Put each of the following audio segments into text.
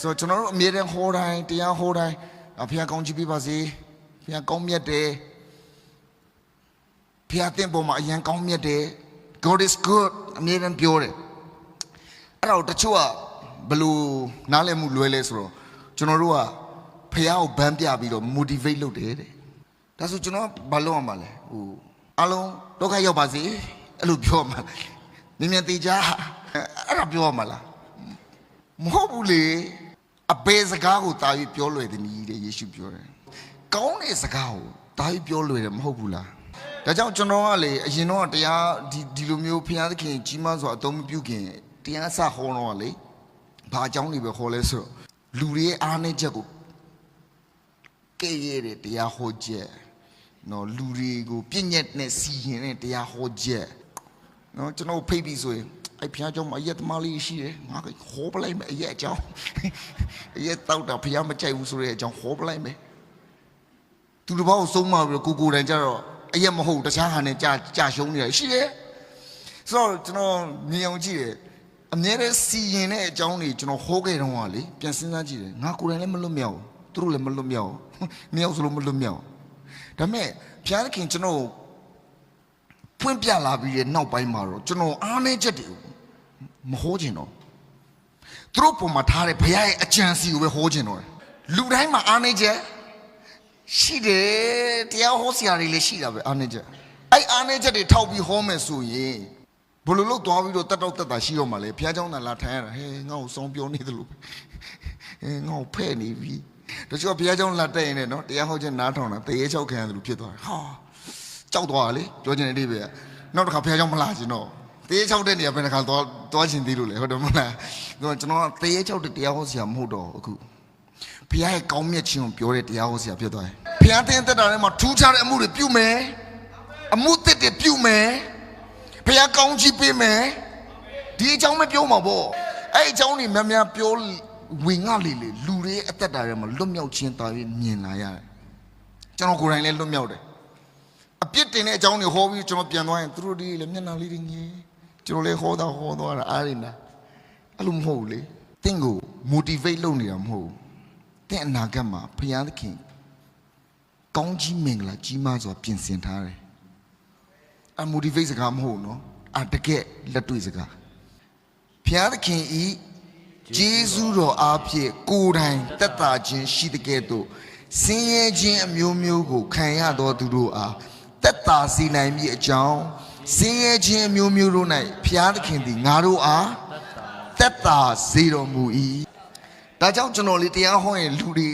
ဆိုတော့ကျွန်တော်တို့အမြဲတမ်းဟောတိုင်းတရားဟောတိုင်းအဖေကောင်းချီးပေးပါစေဖေကောင်းမြတ်တယ်ဖေအသင်ပေါ်မှာအရန်ကောင်းမြတ်တယ် God is good အမြဲတမ်းပြောတယ်အဲ့တော့တချို့ကဘယ်လို့နားလည်မှုလွဲလဲဆိုတော့ကျွန်တော်တို့ကဖေကိုဗန်းပြပြီးတော့ motivate လုပ်တယ်တဲ့ဒါဆိုကျွန်တော်ဘာလုပ်ရမှာလဲဟိုအလုံးဒုက္ခရောက်ပါစေအဲ့လိုပြောမှာမြင်မြင်သေးကြအဲ့ဒါပြောရမှာလားမဟုတ်ဘူးလေ အဘေစကားကိုတာပြီးပြောလွယ်တယ်နီးတဲ့ယေရှုပြောတယ်။ကောင်းတဲ့စကားကိုတာပြီးပြောလွယ်တယ်မဟုတ်ဘူးလား။ဒါကြောင့်ကျွန်တော်ကလေအရင်တော့တရားဒီဒီလိုမျိုးဖျားသခင်ကြီးမားစွာအသုံးမပြုခင်တရားစဟောတော့ကလေဘာအကြောင်းတွေပဲဟောလဲဆိုတော့လူတွေရဲ့အားနည်းချက်ကိုကဲ့ရဲ့တဲ့တရားဟောချက်နော်လူတွေကိုပြည့်ညက်နဲ့စီရင်တဲ့တရားဟောချက်နော်ကျွန်တော်ဖိတ်ပြီးဆိုရင် အဲ့ဖျားကြောင့်မအရက်သမားလေးရှိတယ်ငါကဟောပလိုက်မယ်အရက်အကြောင်းအရက်တောက်တာဖျားမကြိုက်ဘူးဆိုတဲ့အကြောင်းဟောပလိုက်မယ်သူတစ်ပေါက်ဆုံးမပြီးတော့ကိုကိုယ်တိုင်ကြတော့အရက်မဟုတ်တခြားဟာနဲ့ကြာကြာရှုံးနေတယ်ရှိတယ်ဆိုတော့ကျွန်တော်မြင်အောင်ကြည့်တယ်အမြဲတမ်းစီရင်တဲ့အကြောင်းတွေကျွန်တော်ဟောခဲ့တော့ကလေပြန်စဉ်းစားကြည့်တယ်ငါကိုယ်တိုင်လည်းမလွတ်မြောက်ဘူးသူတို့လည်းမလွတ်မြောက်ဘူးမြောက်ဆိုလို့မလွတ်မြောက်ဘူးဒါပေမဲ့ဘုရားသခင်ကျွန်တော်ဖွင့်ပြလာပြီးတဲ့နောက်ပိုင်းမှာတော့ကျွန်တော်အားနည်းချက်တွေကို မဟောချင်တော့သူတို့ပုံမှာထားတဲ့ဘုရားရဲ့အကြံစီကိုပဲဟောချင်တော့တယ်လူတိုင်းမှာအားနည်းချက်ရှိတယ်တရားဟောဆရာတွေလည်းရှိတာပဲအားနည်းချက်အဲ့အားနည်းချက်တွေထောက်ပြီးဟောမယ်ဆိုရင်ဘယ်လိုလုပ်သွားပြီးတော့တက်တော့တက်တာရှိတော့မှလဲဘုရားเจ้าသာလာထိုင်ရတာဟဲငါ့ကိုစောင်းပြောနေတယ်လို့ဟဲငါ့ကိုဖဲ့နေပြီတချို့ကဘုရားเจ้าလာတက်ရင်လည်းနော်တရားဟောခြင်းနားထောင်တာတရေချောက်ခံရတယ်လို့ဖြစ်သွားတယ်ဟာ ကြောက်သွားတာလေပြောချင်တဲ့အိဗေကနောက်တစ်ခါဖះเจ้าမလာချင်တော့ တေးချောက်တဲ့နေရာဘယ်နှခါသွားသွားချင်သေးလို့လေဟုတ်တယ်မလားကျွန်တော်တေးချောက်တဲ့တရားဟောဆရာမဟုတ်တော့အခုဖះရဲ့ကောင်းမြတ်ခြင်းကိုပြောတဲ့တရားဟောဆရာဖြစ်သွားတယ်ဖះတင်းတက်တာထဲမှာထူးခြားတဲ့အမှုတွေပြုမယ်အမှုသစ်တွေပြုမယ်ဖះကောင်းချီးပေးမယ်ဒီအကြောင်းမပြောမှာပေါ့အဲ့အကြောင်းတွေများများပြောဝင်ငါလေလေလူတွေအသက်တာထဲမှာလွတ်မြောက်ခြင်းတာပြီးမြင်လာရတယ်ကျွန်တော်ကိုယ်တိုင်လည်းလွတ်မြောက်တယ်အပြစ်တင်တဲ့အကြောင်းတွေဟောပြီးကျွန်တော်ပြန်သွားရင်သူတို့ဒီလည်းမျက်နှာလေးတွေငယ် ကျွန်တော်လည်းဟောတာဟောသွားတာအားရနာအဲ့လိုမဟုတ်ဘူးလေတင့်ကို motivate လုပ်နေတာမဟုတ်ဘူးတင့်အနာဂတ်မှာဘုရားသခင်ကောင်းကြီးမင်္ဂလာကြီးမားစွာပြင်ဆင်ထားတယ်အ motivate စကားမဟုတ်ဘူးနော်အတကယ်လက်တွေ့စကားဘုရားသခင်ဤဂျေဇုတော်အားဖြင့်ကိုယ်တိုင်တက်တာခြင်းရှိတဲ့ကဲ့သို့ဆင်းရဲခြင်းအမျိုးမျိုးကိုခံရသောသူတို့အားတက်တာစေနိုင်မည်အကြောင်း ဆင်းရဲခြင်းအမျိုးမျိုးတို့၌ဘုရားသခင်သည်ငါတို့အားတက်တာစေတော်မူ၏ဒါကြောင့်ကျွန်တော်လေးတရားဟောရင်လူတွေ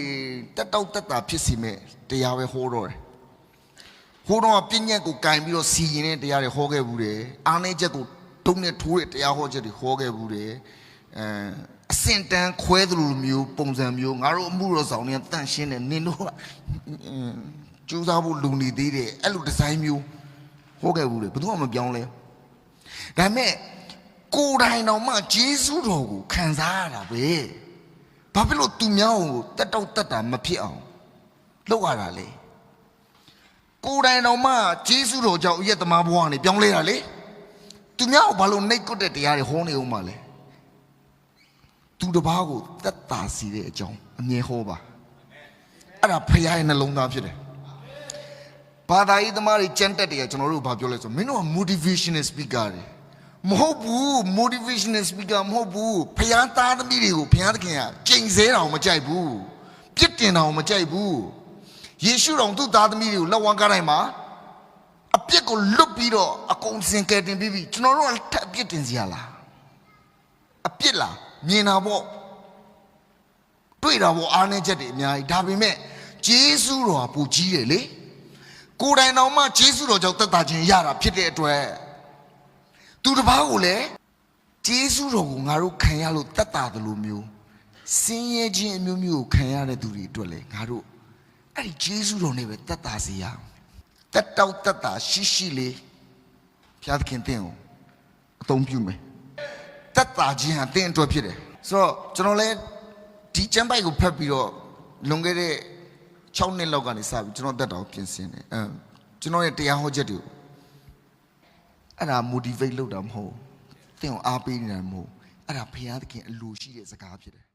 တက်တောက်တက်တာဖြစ်စီမဲ့တရားပဲဟောတော့တယ်ဟိုတော့ပြည့်ညက်ကိုကင်ပြီးတော့စီရင်တဲ့တရားတွေဟောခဲ့ဘူးတယ်အားနေချက်ကိုတုံးနဲ့ထိုးတဲ့တရားဟောချက်တွေဟောခဲ့ဘူးတယ်အဲအစင်တန်းခွဲသလိုမျိုးပုံစံမျိုးငါတို့အမှုတော်ဆောင်တွေကတန့်ရှင်းတယ်နင်တို့ကကျူးစားဖို့လူနေသေးတယ်အဲ့လိုဒီဇိုင်းမျိုး ဟောခဲ့ဘူးတယ်ဘယ်သူမှမပြောင်းလဲဒါပေမဲ့ကိုယ်တိုင်တော်မှဂျေဇုတော်ကိုခံစားရတာပဲဘာဖြစ်လို့သူများကိုတက်တော့တက်တာမဖြစ်အောင်လုပ်ရတာလဲကိုယ်တိုင်တော်မှဂျေစုတော်ကြောင့်အရက်သမားဘဝကနေပြောင်းလဲတာလေသူများကိုဘာလို့နှိတ်ကွက်တဲ့တရားတွေဟောနေအောင်မလဲသူတစ်ပါးကိုတက်တာစီတဲ့အကြောင်းအမြဲဟောပါအဲ့ဒါဖခင်ရဲ့နှလုံးသားဖြစ်တယ် ဘာသာရေးသမားတွေကြမ်းတက်တယ်ကကျွန်တော်တို့ဘာပြောလဲဆိုမင်းတို့က motivational speaker တွေမဟုတ်ဘူး motivational speaker မဟုတ်ဘူးဖခင်သားသမီးတွေကိုဖခင်သခင်ကကြိမ်ဆဲတောင်မကြိုက်ဘူးပြစ်တင်တောင်မကြိုက်ဘူးယေရှုတော်သူ့သားသမီးတွေကိုလက်ဝါးကားတိုင်းမှာအပြစ်ကိုလွတ်ပြီးတော့အကုန်စင်ကယ်တင်ပြီးပြီကျွန်တော်တို့ကထပ်အပြစ်တင်စရာလားအပြစ်လားမြင်တာပေါ့တွေ့တာပေါ့အားနေချက်တွေအများကြီးဒါပေမဲ့ဂျေစုတော်ကပူကြီးတယ်လေ ကိုယ်တိုင်တော်မှဂျေစုတော်ကြောင့်တက်တာခြင်းရတာဖြစ်တဲ့အတွက်သူတစ်ပါးကိုလည်းဂျေစုတော်ကိုငါတို့ခံရလို့တက်တာတယ်လို့မျိုးစင်းရဲခြင်းအမျိုးမျိုးကိုခံရတဲ့သူတွေအတွက်လည်းငါတို့အဲ့ဒီဂျေဇုတော်နဲ့ပဲတက်တာစီရအောင်တက်တောက်တက်တာရှိရှိလေးဘုရားသခင်တင့်ကိုအသုံးပြုမယ်တက်တာခြင်းဟာတင့်အတွက်ဖြစ်တယ်ဆိုတော့ကျွန်တော်လည်းဒီကျမ်းပိုက်ကိုဖတ်ပြီးတော့လွန်ခဲ့တဲ့ 6နှစ်လောက်ကနေစပြီးကျွန်တော်တက်တာကိုပြင်ဆင်တယ်အဲကျွန်တော်ရဲ့တရားဟောချက်တွေကိုအဲ့ဒါ motivate လုပ်တာမဟုတ်ဘူးတင့်ကိုအားပေးနေတာမဟုတ်ဘူးအဲ့ဒါဘုရားသခင်အလိုရှိတဲ့စကားဖြစ်တယ်